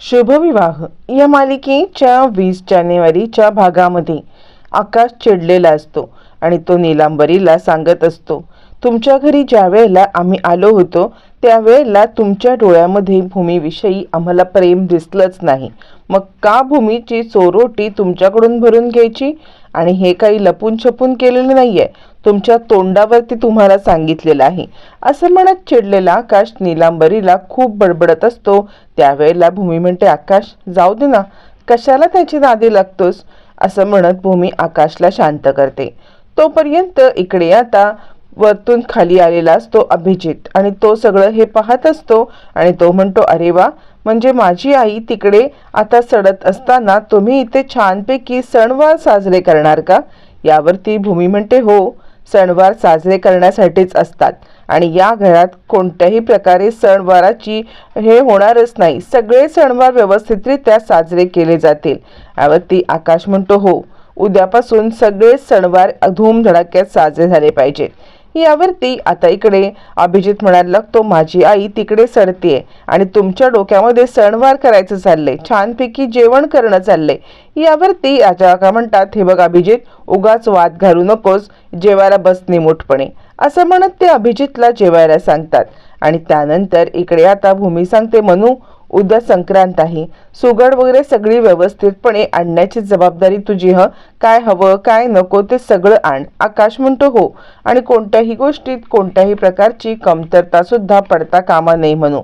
शुभविवाह. या मालिकेच्या वीस जानेवारीच्या भागामध्ये आकाश चिडलेला असतो आणि तो नीलांबरीला सांगत असतो तुमच्या घरी ज्या वेळेला आम्ही आलो होतो त्यावेळेला तुमच्या डोळ्यामध्ये भूमीविषयी आम्हाला प्रेम दिसलंच नाही. मग का भूमीची चोरोटी तुमच्याकडून भरून घ्यायची? आणि हे काही लपून छपून केलेलं नाही आहे तुमच्या तोंडावरती तुम्हाला सांगितलेलं आहे. असं म्हणत चिडलेला आकाश नीलांबरीला खूप बडबडत असतो. त्यावेळेला भूमी म्हणते आकाश जाऊ दे ना. कशाला त्याची नादी लागतोस? असं म्हणत भूमी आकाशला शांत करते. तोपर्यंत इकडे आता वरतून खाली आलेला असतो अभिजित आणि तो सगळं हे पाहत असतो आणि तो म्हणतो अरे वा म्हणजे माझी आई तिकडे आता सडत असताना तुम्ही इथे छानपैकी सणवार साजरे करणार का? यावरती भूमी म्हणते हो सणवार साजरे करण्यासाठीच असतात. आणि या घरात कोणत्याही प्रकारे सणवाराची हे होणारच नाही. सगळे सणवार व्यवस्थितरित्या साजरे केले जातील. यावरती आकाश म्हणतो हो उद्यापासून सगळे सणवार धूमधडाक्यात साजरे झाले पाहिजेत. यावरती आता इकडे अभिजित म्हणायला लागतो माझी आई तिकडे सरतीये आणि तुमच्या डोक्यामध्ये सणवार करायचं चाललंय छानपैकी जेवण करणं चाललंय. यावरती आता का म्हणतात हे बघ अभिजित उगाच वाद घालू नकोस जेवायला बस निमूटपणे. असं म्हणत ते अभिजितला जेवायला सांगतात. आणि त्यानंतर इकडे आता भूमी सांगते म्हणू उद्या संक्रांत आहे. सुगड वगैरे सगळी व्यवस्थितपणे आणण्याची जबाबदारी तुझी ह? काय हवं काय नको ते सगळं आण. आकाश म्हणतो हो. आणि कोणत्याही गोष्टीत कोणत्याही प्रकारची कमतरता सुद्धा पडता कामा नाही म्हणू.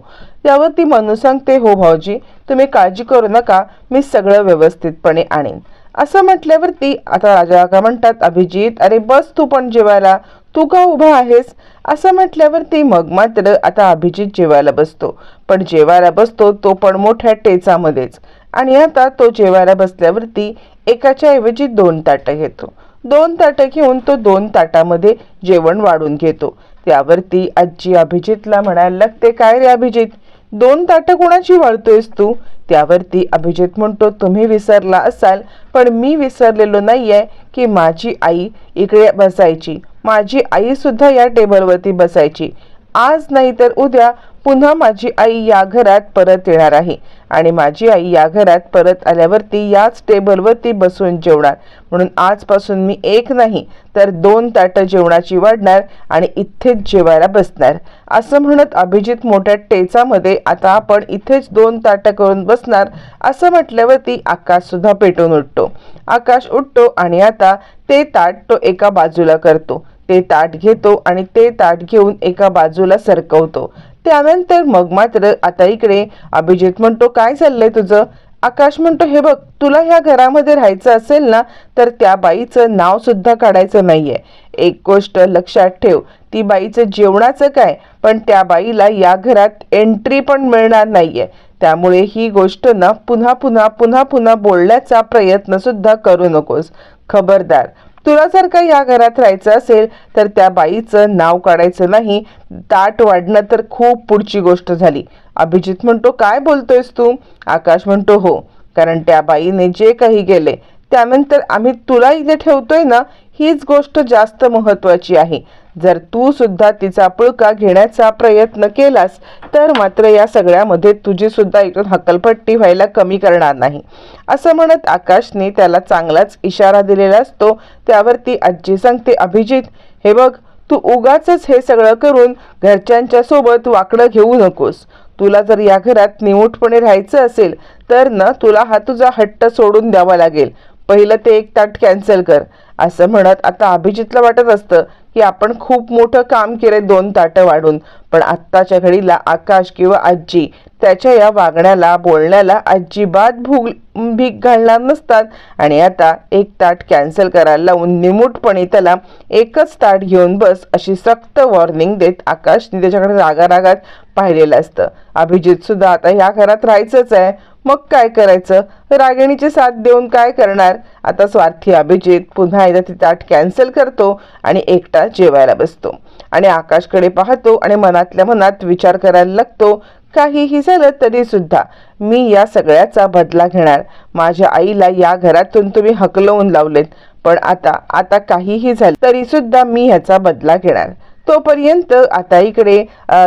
यावरती मनू सांगते हो भाऊजी तुम्ही काळजी करू नका मी सगळं व्यवस्थितपणे आणेन. असं म्हटल्यावरती आता राजा का म्हणतात अभिजित अरे बस तू पण जेवायला. तू का उभा आहेस? असं म्हटल्यावरती मग मात्र आता अभिजित जेवायला बसतो. पण जेवायला बसतो तो पण मोठ्या टेचामध्येच. आणि आता तो जेवायला बसल्यावरती एकाच्या ऐवजी दोन ताटं घेतो. दोन ताटं घेऊन तो दोन ताटामध्ये जेवण वाढून घेतो. त्यावरती आजी अभिजितला म्हणायला लागते काय रे अभिजित? दोन ताटं कोणाची वाळतोयस तू? त्यावरती अभिजित म्हणतो तुम्ही विसरला असाल पण मी विसरलेलो नाही आहे की माझी आई इकडे बसायची. माझी आई सुद्धा या टेबलवरती बसायची. आज नाही तर उद्या पुन्हा माझी आई या घरात परत येणार आहे. आणि माझी आई या घरात परत आल्यावरती याच टेबलवरती बसून जेवणार. म्हणून आजपासून मी एक नाही तर दोन ताटं जेवणाची वाढणार आणि इथेच जेवायला बसणार. असं म्हणत अभिजित मोठ्या टेचामध्ये आता आपण इथेच दोन ताटं करून बसणार असं म्हटल्यावरती आकाशसुद्धा पेटून उठतो. आकाश उठतो आणि आता ते ताट तो एका बाजूला करतो. ते ताट घेतो आणि ते ताट घेऊन एका बाजूला सरकवतो. त्यानंतर मग मात्र आता इकडे अभिजित म्हणतो काय चाललंय तुझं? आकाश म्हणतो हे बघ तुला ह्या घरामध्ये राहायचं असेल ना तर त्या बाईचं नाव सुद्धा काढायचं नाहीये. एक गोष्ट लक्षात ठेव ती बाईचं जेवणाचं काय? पण त्या बाईला या घरात एंट्री पण मिळणार नाहीये. त्यामुळे ही गोष्ट ना पुन्हा पुन्हा पुन्हा पुन्हा बोलण्याचा प्रयत्न सुद्धा करू नकोस. खबरदार. तुला जर का या घरात राहायचं असेल तर त्या बाईचं नाव काढायचं नाही. ताट वाढणं तर खूप पुढची गोष्ट झाली. अभिजित म्हणतो काय बोलतोयस तू? आकाश म्हणतो हो. कारण त्या बाईने जे काही गेले त्यानंतर आम्ही तुला इथे ठेवतोय ना हीच गोष्ट जास्त महत्वाची आहे. जर तू सुद्धा तिचा पुळका घेण्याचा प्रयत्न केलास तर मात्र या सगळ्यामध्ये तुझी सुद्धा इथून हकलपट्टी व्हायला कमी करणार नाही. असं म्हणत आकाशने त्याला चांगलाच इशारा दिलेला असतो. त्यावरती आजी सांगते अभिजित हे बघ तू उगाच हे सगळं करून घरच्यांच्या सोबत वाकडं घेऊ नकोस. तुला जर या घरात निमूटपणे राहायचं असेल तर ना तुला हा तुझा हट्ट सोडून द्यावा लागेल. पहिलं ते एक ताट कॅन्सल कर. असं म्हणत आता अभिजितला वाटत असतं की आपण खूप मोठं काम केले दोन ताटं वाढून. पण आत्ताच्या घडीला आकाश किंवा आजी त्याच्या या वागण्याला बोलण्याला अजिबात भूग भीक घालणार नसतात. आणि आता एक ताट कॅन्सल करायला लावून निमूटपणे त्याला एकच ताट घेऊन बस अशी सक्त वॉर्निंग देत आकाशने त्याच्याकडे रागा रागात पाहिलेलं असतं. अभिजित सुद्धा आता ह्या घरात राहायचंच आहे. मग काय करायचं? रागिणीची साथ देऊन काय करणार? आता स्वार्थी अभिजित पुन्हा एकदा ती ताट कॅन्सल करतो आणि एकटा जेवायला बसतो. आणि आकाशकडे पाहतो आणि मनातल्या मनात विचार करायला लागतो काहीही झालं तरी सुद्धा मी या सगळ्याचा बदला घेणार. माझ्या आईला या घरातून तुम्ही हकलवून लावलेत पण आता आता काहीही झालं तरी सुद्धा मी ह्याचा बदला घेणार. तोपर्यंत आता इकडे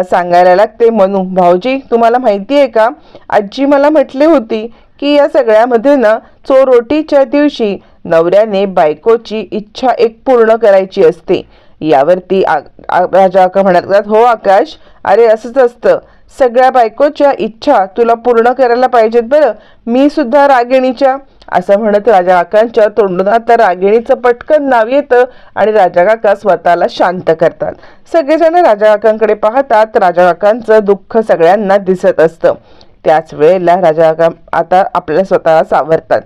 सांगायला लागते मनू भाऊजी तुम्हाला माहिती आहे का? आजी मला म्हटली होती की या सगळ्यामध्ये ना चोरोटीच्या दिवशी नवऱ्याने बायकोची इच्छा एक पूर्ण करायची असते. यावरती आ- आ- राजा म्हणत म्हणतात हो आकाश अरे असंच असतं. सगळ्या बायकोच्या इच्छा तुला पूर्ण करायला पाहिजेत बरं. मी सुद्धा रागिणीच्या असं म्हणत राजा काकांच्या तोंडून आता रागिणीचं पटकन नाव येतं आणि राजा काका स्वतःला शांत करतात. सगळेजण राजा काकांकडे पाहतात राजा काकांचं दुःख सगळ्यांना दिसत असतं. त्याच वेळेला राजा काका आता आपल्या स्वतःला सावरतात.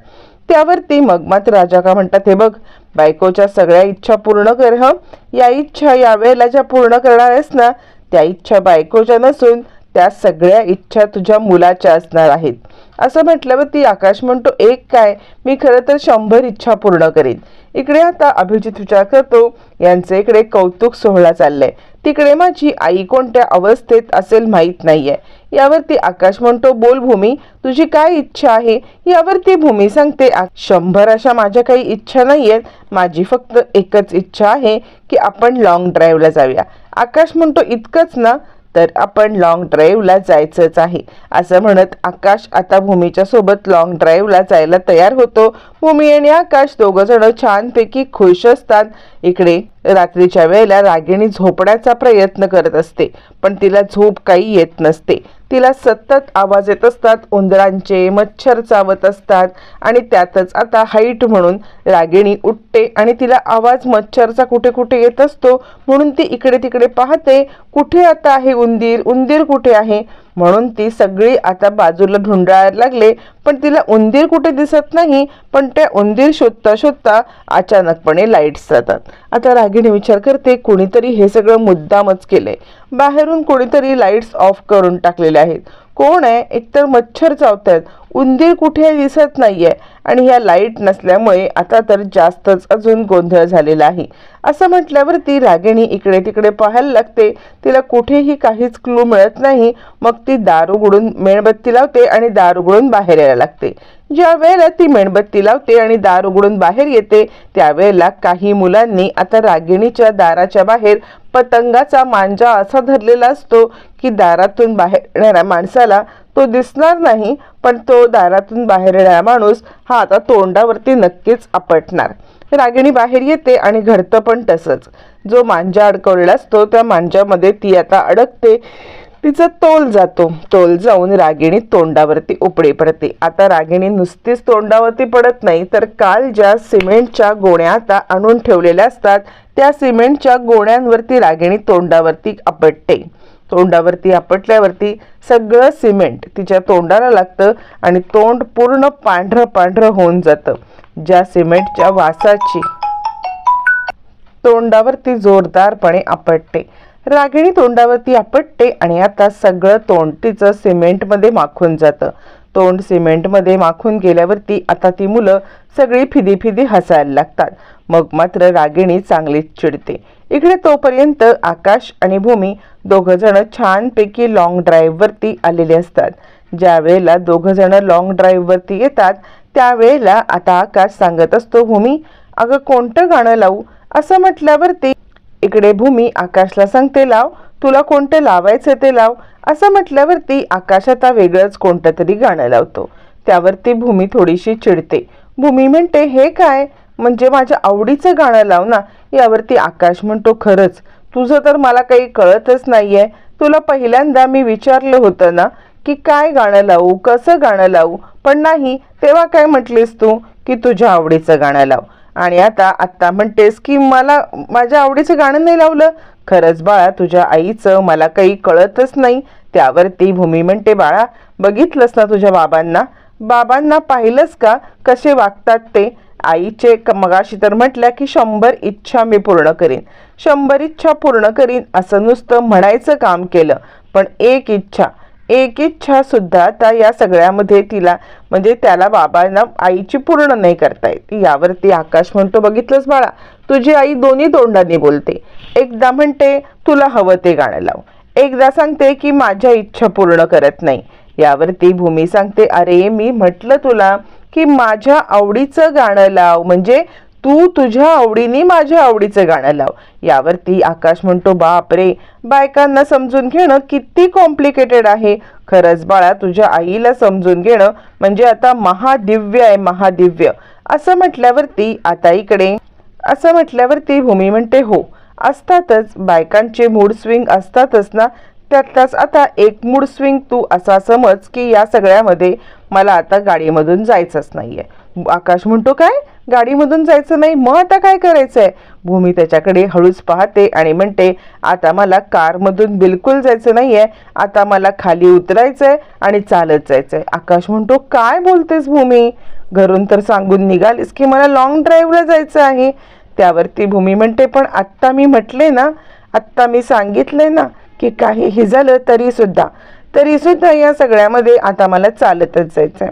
त्यावरती मग मात्र राजा का म्हणतात हे बघ बायकोच्या सगळ्या इच्छा पूर्ण कर हं. या इच्छा या वेळेला ज्या पूर्ण करणार आहेस ना त्या इच्छा बायकोच्या नसून त्या सगळ्या इच्छा तुझ्या मुलाच्या असणार आहेत. असं म्हटल्यावर ती आकाश म्हणतो एक काय? मी खरं तर शंभर इच्छा पूर्ण करीन. इकडे आता अभिजित विचार करतो. यांचे इकडे कौतुक सोहळा चाललाय. तिकडे माझी आई कोणत्या अवस्थेत असेल माहीत नाहीये. यावरती आकाश म्हणतो बोल भूमी तुझी काय इच्छा आहे? यावरती भूमी सांगते शंभर अशा माझ्या काही इच्छा नाहीयेत. माझी फक्त एकच इच्छा आहे की आपण लॉंग ड्राईव्हला जाऊया. आकाश म्हणतो इतकंच ना? तर आपण लॉंग ड्राईव्हला जायचंच आहे. असं म्हणत आकाश आता भूमीच्या सोबत लॉंग ड्राईव्हला जायला तयार होतो. भूमी आणि आकाश दोघं जण छानपैकी खुश असतात. इकडे रात्रीच्या वेळेला रागिणी झोपण्याचा प्रयत्न करत असते पण तिला झोप काही येत नसते. तिला सतत आवाज येत असतात उंदरांचे मच्छर चावत असतात आणि त्यातच आता हाईट म्हणून रागिणी उठते आणि तिला आवाज मच्छरचा कुठे कुठे येत असतो म्हणून ती इकडे तिकडे पाहते कुठे आता आहे उंदीर? उंदीर कुठे आहे? म्हणून ती सगळी आता बाजूला ढुंडाळायला लागले. पण तिला उंदीर कुठे दिसत नाही पण त्या उंदीर शोधता शोधता अचानकपणे लाईट्स जातात आता रागिणी विचार करते कोणीतरी हे सगळं मुद्दामच केलंय. बाहेरून कोणीतरी लाईट्स ऑफ करून टाकलेले आहेत. कोण आहे? एकतर मच्छर चावत आहेत उंदीर कुठे दिसत नाहीये आणि ह्या लाइट नसल्यामुळे आता तर जास्तच अजून गोंधळ झालेला आहे. असं म्हटल्यावर ती रागिणी इकडे तिकडे पाहायला लागते. तिला कुठेही काहीच क्लू मिळत नाही. मग ती दार उघडून मेणबत्ती लावते आणि दार उघडून बाहेर यायला लागते. ज्या वेळेला ती मेणबत्ती लावते आणि दार उघडून बाहेर येते त्यावेळेला काही मुलांनी आता रागिणीच्या दाराच्या बाहेर पतंगाचा मांजा असा धरलेला असतो की दारातून बाहेर येणाऱ्या माणसाला तो दिसणार नाही पण तो दारातून बाहेर येणारा माणूस हा आता तोंडावरती नक्कीच आपटणार. रागिणी बाहेर येते आणि घडतं पण तसंच. जो मांजा अडकवलेला असतो त्या मांजामध्ये ती आता अडकते तिचा तोल जातो. तोल जाऊन रागिणी तोंडावरती उपडे पडते. आता रागिणी नुसतीच तोंडावरती पडत नाही तर काल ज्या सिमेंटच्या गोण्या आता आणून ठेवलेल्या असतात त्या सिमेंटच्या गोण्यांवरती रागिणी तोंडावरती आपटते. तोंडावरती आपटल्यावरती सगळं सिमेंट तिच्या तोंडाला लागतं आणि तोंड पूर्ण पांढरं पांढरं होऊन जातं. ज्या सिमेंटच्या वासाची तोंडावरती जोरदारपणे आपटते. रागिणी तोंडावरती आपटते आणि आता सगळं तोंड तिचं सिमेंटमध्ये माखून जातं. तोंड सिमेंटमध्ये माखून गेल्यावरती आता ती मुलं सगळी फिदी फिदी हसायला लागतात. मग मात्र रागिणी चांगलीच चिडते. इकडे तोपर्यंत आकाश आणि भूमी दोघं जण छानपैकी लॉंग ड्राईव्हवरती आलेले असतात. ज्या वेळेला दोघं जण लॉंग ड्राईव्हवरती येतात त्यावेळेला आता आकाश सांगत असतो भूमी अगं कोणतं गाणं लावू? असं म्हटल्यावरती इकडे भूमी आकाशला सांगते लाव तुला कोणतं लावायचं ते लाव. असं म्हटल्यावरती आकाश आता वेगळंच कोणतं तरी गाणं लावतो. त्यावरती भूमी थोडीशी चिडते. भूमी म्हणते हे काय? म्हणजे माझ्या आवडीचं गाणं लाव ना यावरती आकाश म्हणतो खरंच. तुझं तर मला काही कळतच नाहीये. तुला पहिल्यांदा मी विचारलं होतं ना की काय गाणं लावू कसं गाणं लावू? पण नाही तेव्हा काय म्हटलीस तू? की तुझ्या आवडीचं गाणं लाव. आणि आता आत्ता म्हणतेस की मला माझ्या आवडीचं गाणं नाही लावलं. खरंच बाळा तुझ्या आईचं मला काही कळतच नाही. त्यावरती भूमी म्हणते बाळा बघितलंस ना तुझ्या बाबांना? बाबांना पाहिलंस का? कसे वागतात ते? आईचे क- मगाशी तर म्हटल्या की शंभर इच्छा मी पूर्ण करीन. शंभर इच्छा पूर्ण करीन असं नुसतं म्हणायचं काम केलं. पण एक इच्छा एक इच्छा सुद्धा आता या सगळ्यामध्ये तिला म्हणजे त्याला बाबांना आईची पूर्ण नाही करता येत. यावरती आकाश म्हणतो बघितलंच बाळा तुझी आई दोन्ही तोंडांनी बोलते. एकदा म्हणते तुला हवं ते गाणं लाव. एकदा सांगते की माझ्या इच्छा पूर्ण करत नाही. यावरती भूमी सांगते अरे मी म्हटलं तुला की माझ्या आवडीचं गाणं लाव. म्हणजे तू तुझ्या आवडीने माझ्या आवडीचं गाणं लाव. यावरती आकाश म्हणतो बाप रे बायकांना समजून घेणं किती कॉम्प्लिकेटेड आहे. खरंच बाळा तुझ्या आईला समजून घेणं म्हणजे आता महादिव्य आहे महादिव्य. असं म्हटल्यावरती आता इकडे. असं म्हटल्यावरती भूमी म्हणते हो असतातच. बायकांचे मूड स्विंग असतातच ना. त्यातलाच आता एक मूड स्विंग तू असा समज की या सगळ्यामध्ये मला आता गाडीमधून जायचंच नाही आहे आकाश म्हणतो काय? गाडीमधून जायचं नाही? मग आता काय करायचं आहे भूमी त्याच्याकडे हळूच पाहते आणि म्हणते आता मला कारमधून बिलकुल जायचं नाही आहे आता मला खाली उतरायचं आहे आणि चालत जायचं आहे आकाश म्हणतो काय बोलतेस भूमी? घरून तर सांगून निघालीस की मला लॉंग ड्राईव्हला जायचं आहे. त्यावरती भूमी म्हणते पण आत्ता मी म्हटले ना आत्ता मी सांगितले ना की काहीही झालं तरी तरीसुद्धा तरी सुद्धा या सगळ्यामध्ये आता मला चालतच जायचंय.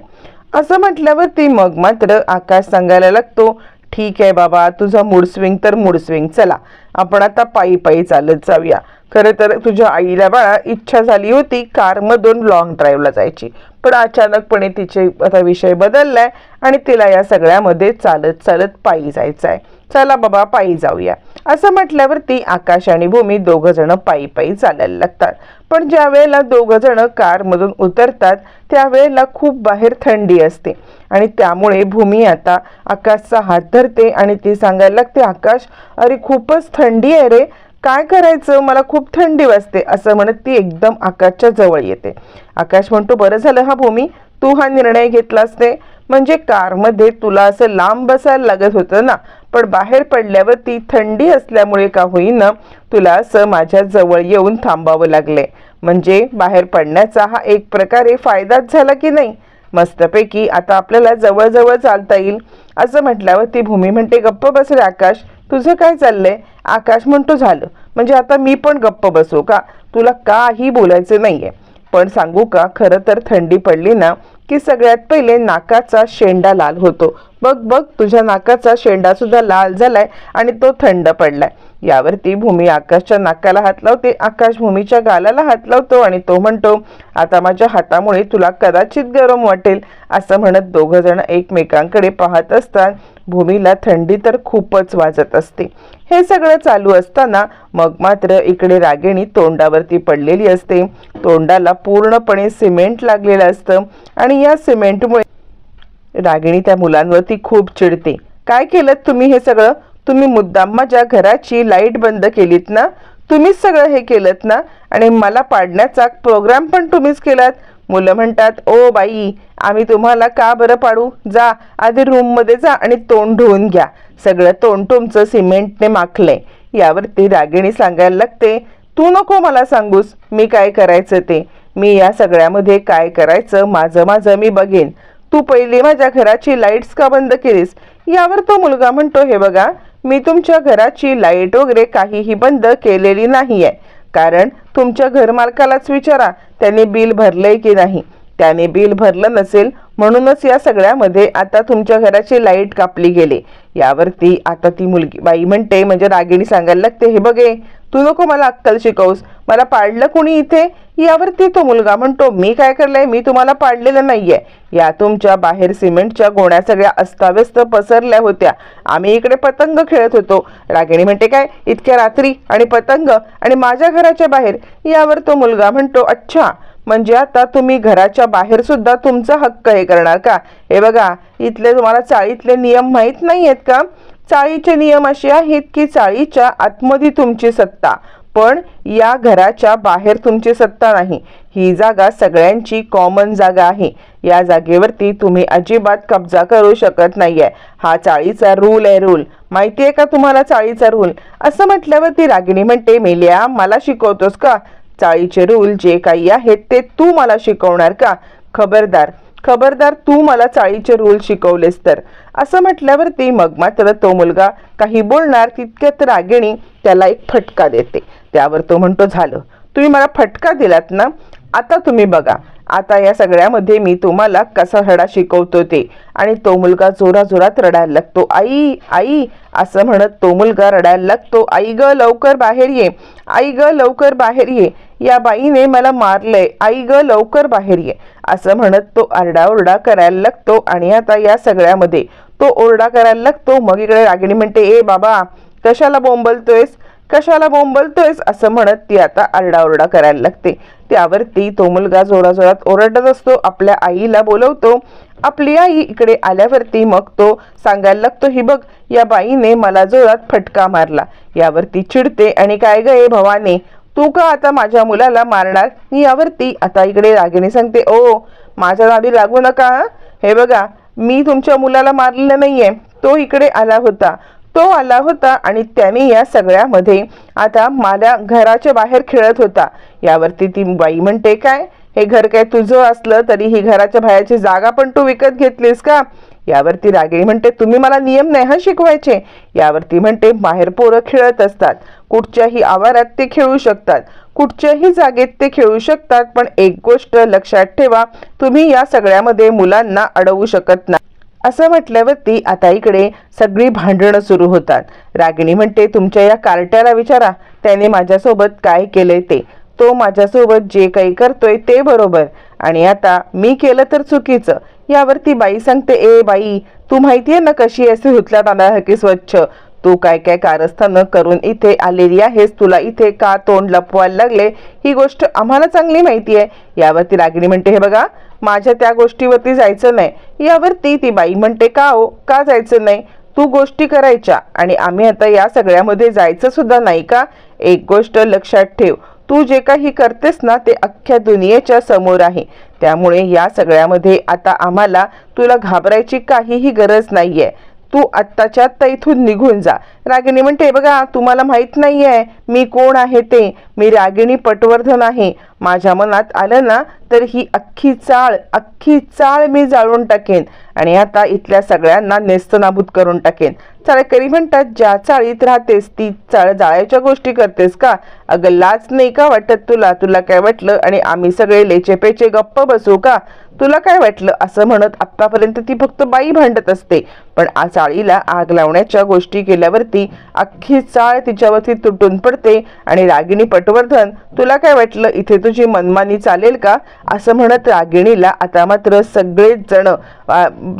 असं म्हटल्यावरती मग मात्र आकाश सांगायला लागतो ठीक आहे बाबा तुझा मूड स्विंग तर मूड स्विंग चला आपण आता पायी पायी चालत जाऊया. खरं तर तुझ्या आईला बाळा इच्छा झाली होती कारमधून लॉंग ड्राईव्हला जायची. पण अचानकपणे तिचे आता विषय बदललाय आणि तिला या सगळ्यामध्ये चालत चालत पायी जायचं आहे चला बाबा पायी जाऊया. असं म्हटल्यावरती आकाश आणि भूमी दोघं जण पायी पायी चालायला लागतात. पण ज्या वेळेला दोघं जण कारमधून उतरतात त्यावेळेला खूप बाहेर थंडी असते. आणि त्यामुळे भूमी आता आकाशचा हात धरते आणि ती सांगायला लागते आकाश अरे खूपच थंडी आहे रे. काय करायचं? मला खूप थंडी वाजते. असं म्हणत ती एकदम आकाशच्या जवळ येते. आकाश म्हणतो बरं झालं हा भूमी तू हा निर्णय घेतलास ते. म्हणजे कारमध्ये तुला असं लांब बसायला लागत होतं ना. पण बाहेर पडल्यावर ती थंडी असल्यामुळे का होईना तुला असं माझ्या जवळ येऊन थांबावं लागले. म्हणजे बाहेर पडण्याचा हा एक प्रकारे फायदाच झाला की नाही? मस्तपैकी आता आपल्याला जवळजवळ चालता येईल. असं म्हटल्यावर ती भूमी म्हणते गप्प बसले आकाश तुझं काय चाललंय? आकाश म्हणतो झालं. म्हणजे आता मी पण गप्प बसू का? तुला काही बोलायचं नाहीये. पण सांगू का खरं तर थंडी पडली ना की सगळ्यात पहिले नाकाचा शेंडा लाल होतो. बघ बघ तुझ्या नाकाचा शेंडा सुद्धा लाल झालाय आणि तो थंड पडलाय. यावरती भूमी आकाशच्या नाकाला हात लावते. आकाश भूमीच्या गालाला हात लावतो आणि तो म्हणतो आता माझ्या हातामुळे तुला कदाचित गरम वाटेल असं म्हणत दोघं जण एकमेकांकडे पाहत असतात. भूमीला थंडी तर खूपच वाजत असते. हे सगळं चालू असताना मग मात्र इकडे रागिणी तोंडावरती पडलेली असते. तोंडाला पूर्णपणे सिमेंट लागलेलं असतं आणि या सिमेंटमुळे रागिणी त्या मुलांवरती खूप चिडते. काय केलं तुम्ही हे सगळं? तुम्ही मुद्दाम माझ्या घराची लाइट बंद केलीत ना? तुम्हीच सगळं हे केलं ना? आणि मला पाडण्याचा प्रोग्राम पण तुम्हीच केलात? मुलं म्हणतात ओ बाई आम्ही तुम्हाला का बरं पाडू? जा आधी रूममध्ये जा आणि तोंड धुवून घ्या. सगळं तोंड तुमचं सिमेंटने माखलंय. यावरती रागिणी सांगायला लागते तू नको मला सांगूस मी काय करायचं ते? मी या सगळ्यामध्ये काय करायचं माझं माझं मी बघेन. तू पहिली माझ्या घराची लाईट्स का बंद केलीस? यावर तो मुलगा म्हणतो हे बघा मी तुमच्या घराची लाइट वगैरे काहीही बंद केलेली नाही आहे कारण तुमच्या घरमालकालाच विचारा त्याने बिल भरलंय की नाही. त्याने बिल भरलं नसेल म्हणूनच या सगळ्यामध्ये आता तुमच्या घराची लाइट कापली गेली. यावरती आता ती मुलगी बाई म्हणते म्हणजे रागिणी सांगायला लागते हे बघे तू नको मला अक्कल शिकवूस. मला पाडलं कुणी इथे? यावरती तो मुलगा म्हणतो मी काय करलंय? मी तुम्हाला पाडलेलं नाहीये. या तुमच्या बाहेर सिमेंटच्या गोण्या सगळ्या अस्ताव्यस्त पसरल्या होत्या. आम्ही इकडे पतंग खेळत होतो. रागिणी म्हणते काय? इतक्या रात्री? आणि पतंग? आणि माझ्या घराच्या बाहेर? यावर तो मुलगा म्हणतो अच्छा म्हणजे आता तुम्ही घराच्या बाहेर सुद्धा तुमचा हक्क हे करणार का? हे बघा इथले तुम्हाला चाळीतले नियम माहीत नाही आहेत का? चाळीचे नियम असे आहेत की चाळीच्या आतमध्ये तुमची सत्ता. पण या घराच्या बाहेर तुमची सत्ता नाही. ही जागा सगळ्यांची कॉमन जागा आहे. या जागेवरती तुम्ही अजिबात कब्जा करू शकत नाही आहे हा चाळीचा रूल आहे रूल माहिती आहे का तुम्हाला चाळीचा रूल असं म्हटल्यावरती रागिणी म्हणते मेलिया मला शिकवतोस का? चाळीचे रूल जे काही आहेत ते तू मला शिकवणार का? खबरदार खबरदार तू मला चाळीचे रूल शिकवलेस तर. असं म्हटल्यावरती मग मात्र तो मुलगा काही बोलणार तितक्यात रागिणी त्याला एक फटका देते. त्यावर तो म्हणतो झालं. तुम्ही मला फटका दिलात ना आता तुम्ही बघा. आता या सगळ्यामध्ये मी तुम्हाला कसा धडा शिकवतो ते. आणि तो मुलगा जोरा जोरात रडायला लागतो आई आई असं म्हणत तो मुलगा रडायला लागतो आई ग लवकर बाहेर ये. आई ग लवकर बाहेर ये. या बाईने मला मारलंय. आई ग लवकर बाहेर ये. असं म्हणत तो आरडाओरडा करायला लागतो आणि आता या सगळ्यामध्ये तो ओरडा करायला लागतो. मग इकडे रागिणी म्हणते ए बाबा कशाला बोंबलतोयस? कशाला बोंबलतोयस असं म्हणत ती आता आरडाओरडा करायला लागते. त्यावरती तो मुलगा जोराजोरात ओरडत असतो आपल्या आईला बोलवतो. आपली आई इकडे आल्यावरती मग तो सांगायला लागतो ही बघ या बाईने मला जोरात फटका मारला. यावरती चिडते आणि काय गे भवाने? तू का आता माझ्या मुलाला मारणार? यावरती आता इकडे रागिणी सांगते ओ माझ्या नादी लागू नका हे बघा मी तुमच्या मुलाला मारलेलं नाहीये. तो इकडे आला होता. तो आला होता आणि त्याने या सगळ्यामध्ये आता मला घराच्या बाहेर खेळत होता. यावरती ती बाई म्हणते काय? हे घर काय तुझं असलं तरी ही घराच्या बाहेरची जागा पण तू विकत घेतलीस का? यावरती रागिणी म्हणते तुम्ही मला नियम नाही हा शिकवायचे. यावरती म्हणते बाहेर पोरं खेळत असतात. कुठच्याही आवारात ते खेळू शकतात. कुठच्याही जागेत ते खेळू शकतात. पण एक गोष्ट लक्षात ठेवा तुम्ही या सगळ्यामध्ये मुलांना अडवू शकत नाही. असं म्हटल्यावरती आता इकडे सगळी भांडणं सुरू होतात. रागिणी म्हणते तुमच्या या कार्ट्याला विचारा. त्याने माझ्यासोबत काय केलंय ते. तो माझ्यासोबत जे काही करतोय ते बरोबर. आणि आता मी केलं तर चुकीचं. यावरती बाई सांगते ए बाई तू माहितीये ना कशी असे धुतल्या तांदळासारखी स्वच्छ. तू काय काय कारस्थानं करून इथे आलेली आहेस? तुला इथे का तोंड लपवायला लागले? ही गोष्ट आम्हाला चांगली माहिती आहे. यावरती रागिणी म्हणते हे बघा माझ्या त्या गोष्टीवरती जायचं नाही. यावरती ती बाई म्हणते का हो? का जायचं नाही? तू गोष्टी करायच्या आणि आम्ही आता या सगळ्यामध्ये जायचं सुद्धा नाही का? एक गोष्ट लक्षात ठेव. तू जे काही करतेस ना ते अख्ख्या दुनियेच्या समोर आहे. त्यामुळे या सगळ्यामध्ये आता आम्हाला तुला घाबरायची काहीही गरज नाही आहे तू आत्ताच्या आत्ता इथून निघून जा. रागिणी म्हणते बघा तुम्हाला माहीत नाही आहे मी कोण आहे ते. मी रागिणी पटवर्धन आहे. माझ्या मनात आलं ना तर ही अख्खी चाळ अख्खी चाळ मी जाळून टाकेन आणि आता इथल्या सगळ्यांना नेस्तनाबूत करून टाकेन. चाळकरी म्हणतात ज्या चाळीत राहतेस ती चाळ जाळायच्या गोष्टी करतेस का? अगं लाच नाही का वाटत तुला? तुला काय वाटलं? आणि आम्ही सगळे लेचेपेचे गप्प बसू का? तुला काय वाटलं? असं म्हणत आत्तापर्यंत ती फक्त बाई भांडत असते. पण आ चाळीला आग लावण्याच्या गोष्टी केल्यावरती अख्खी चाळ तिच्यावरती तुटून पडते. आणि रागिणी पटवर्धन तुला काय वाटलं? इथे तुझी मनमानी चालेल का? असं म्हणत रागिणीला आता मात्र सगळेच जण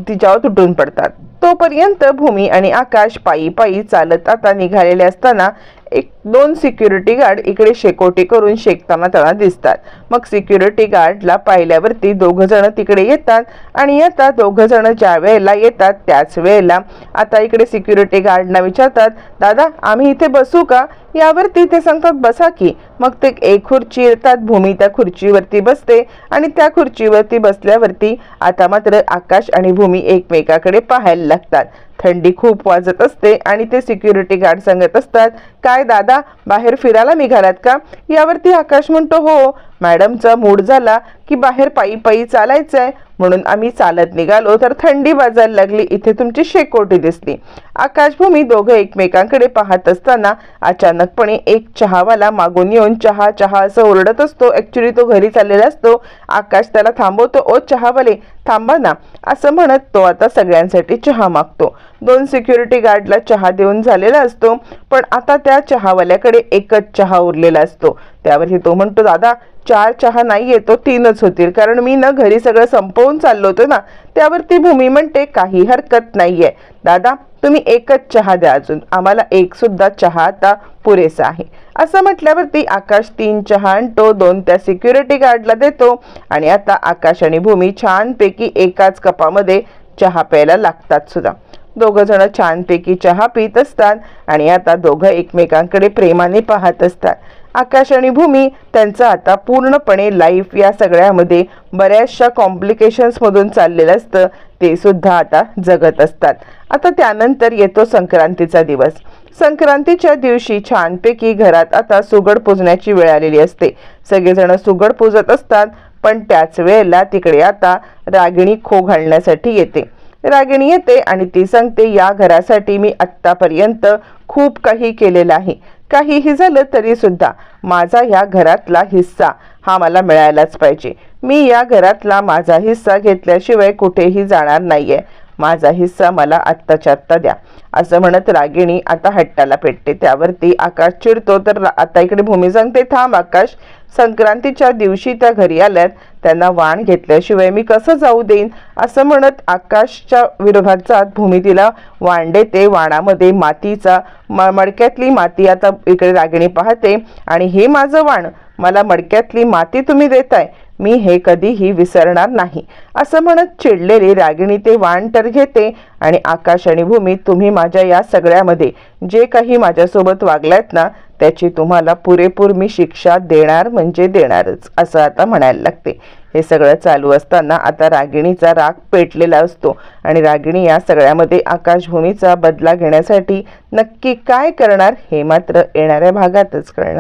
तिच्यावर तुटून पडतात. तोपर्यंत भूमी आणि आकाश पायी पायी चालत आता निघालेले असताना एक दोन सिक्युरिटी गार्ड इकडे शेकोटी करून शेकताना त्यांना दिसतात. मग सिक्युरिटी गार्डला पाहिल्यावरती दोघं जण तिकडे येतात आणि आता दोघं जण ज्या वेळेला येतात त्याच वेळेला. आता इकडे सिक्युरिटी गार्डना विचारतात दादा आम्ही इथे बसू का? यावरती ते सांगतात बसा की. मग ते एक खुर्ची येतात भूमी त्या खुर्चीवरती बसते आणि त्या खुर्चीवरती बसल्यावरती आता मात्र आकाश आणि भूमी एकमेकाकडे पाहायला लागतात. थंडी खूप वाजत असते आणि ते सिक्युरिटी गार्ड सांगत असतात काय दादा बाहेर फिरायला निघालात का? यावरती आकाश म्हणतो हो मॅडमचा मूड झाला की बाहेर पायी पायी चालायचं आहे म्हणून आम्ही चालत निघालो तर थंडी वाजायला लागली. इथे तुमची शेकोटी दिसली. आकाशभूमी दोघं एकमेकांकडे पाहत असताना अचानकपणे एक चहावाला मागून येऊन चहा चहा असं ओरडत असतो. ॲक्च्युली तो घरी चाललेला असतो. आकाश त्याला थांबवतो. ओ चहावाले थांबा ना. असं म्हणत तो आता सगळ्यांसाठी चहा मागतो. दोन सिक्युरिटी गार्डला चहा देऊन झालेला असतो पण आता त्या चहावाल्याकडे एकच चहा उरलेला असतो. त्यावरही तो म्हणतो दादा चार चहा नाही येतो तीनच होतील. कारण मी ना घरी सगळं संपवून चाललो होतो ना त्यावरती भूमी म्हणते काही हरकत नाहीये. दादा तुम्ही एकच चहा द्या अजून. आम्हाला एक सुद्धा चहा आता पुरेसा आहे. असं म्हटल्यावरती आकाश तीन चहा आणतो दोन त्या सिक्युरिटी गार्डला देतो आणि आता आकाश आणि भूमी छानपैकी एकाच कपामध्ये चहा प्यायला लागतात सुद्धा. दोघं जण छानपैकी चहा पित असतात आणि आता दोघं एकमेकांकडे प्रेमाने पाहत असतात. आकाश आणि भूमी त्यांचं आता पूर्णपणे लाईफ या सगळ्यामध्ये बऱ्याचशा कॉम्प्लिकेशन्समधून चाललेलं असतं. ते सुद्धा आता जगत असतात. आता त्यानंतर येतो संक्रांतीचा दिवस. संक्रांतीच्या दिवशी छानपैकी घरात आता सुगड पुजण्याची वेळ आलेली असते. सगळेजण सुगड पुजत असतात पण त्याच वेळेला तिकडे आता रागिणी खो घालण्यासाठी येते. रागिणी येते आणि ती सांगते या घरासाठी मी आत्तापर्यंत खूप काही केलेलं आहे. काहीही झालं तरी सुद्धा माझा ह्या घरातला हिस्सा हा मला मिळायलाच पाहिजे. मी या घरातला माझा हिस्सा घेतल्याशिवाय कुठेही जाणार नाहीये. माझा हिस्सा मला आत्ताच्या आत्ता द्या. असं म्हणत रागिणी आता हट्टाला पेटते. त्यावरती आकाश चिडतो तर आता इकडे भूमी सांगते थांब आकाश संक्रांतीच्या दिवशी त्या घरी आल्यात. त्यांना वाण घेतल्याशिवाय मी कसं जाऊ देईन? असं म्हणत आकाशच्या विरोधात जात भूमी तिला वाण देते वाणामध्ये मातीचा म- मडक्यातली माती आता इकडे रागिणी पाहते. आणि हे माझं वाण मला मडक्यातली माती तुम्ही देताय. मी हे कधीही विसरणार नाही. असं म्हणत चिडलेली रागिणी ते वाण तर घेते आणि आकाश आणि भूमी तुम्ही माझ्या या सगळ्यामध्ये जे काही माझ्यासोबत वागलायत ना त्याची तुम्हाला पुरेपूर मी शिक्षा देणार म्हणजे देणारच असं आता म्हणायला लागते. हे सगळं चालू असताना आता रागिणीचा राग पेटलेला असतो आणि रागिणी या सगळ्यामध्ये आकाशभूमीचा बदला घेण्यासाठी नक्की काय करणार हे मात्र येणाऱ्या भागातच कळणार.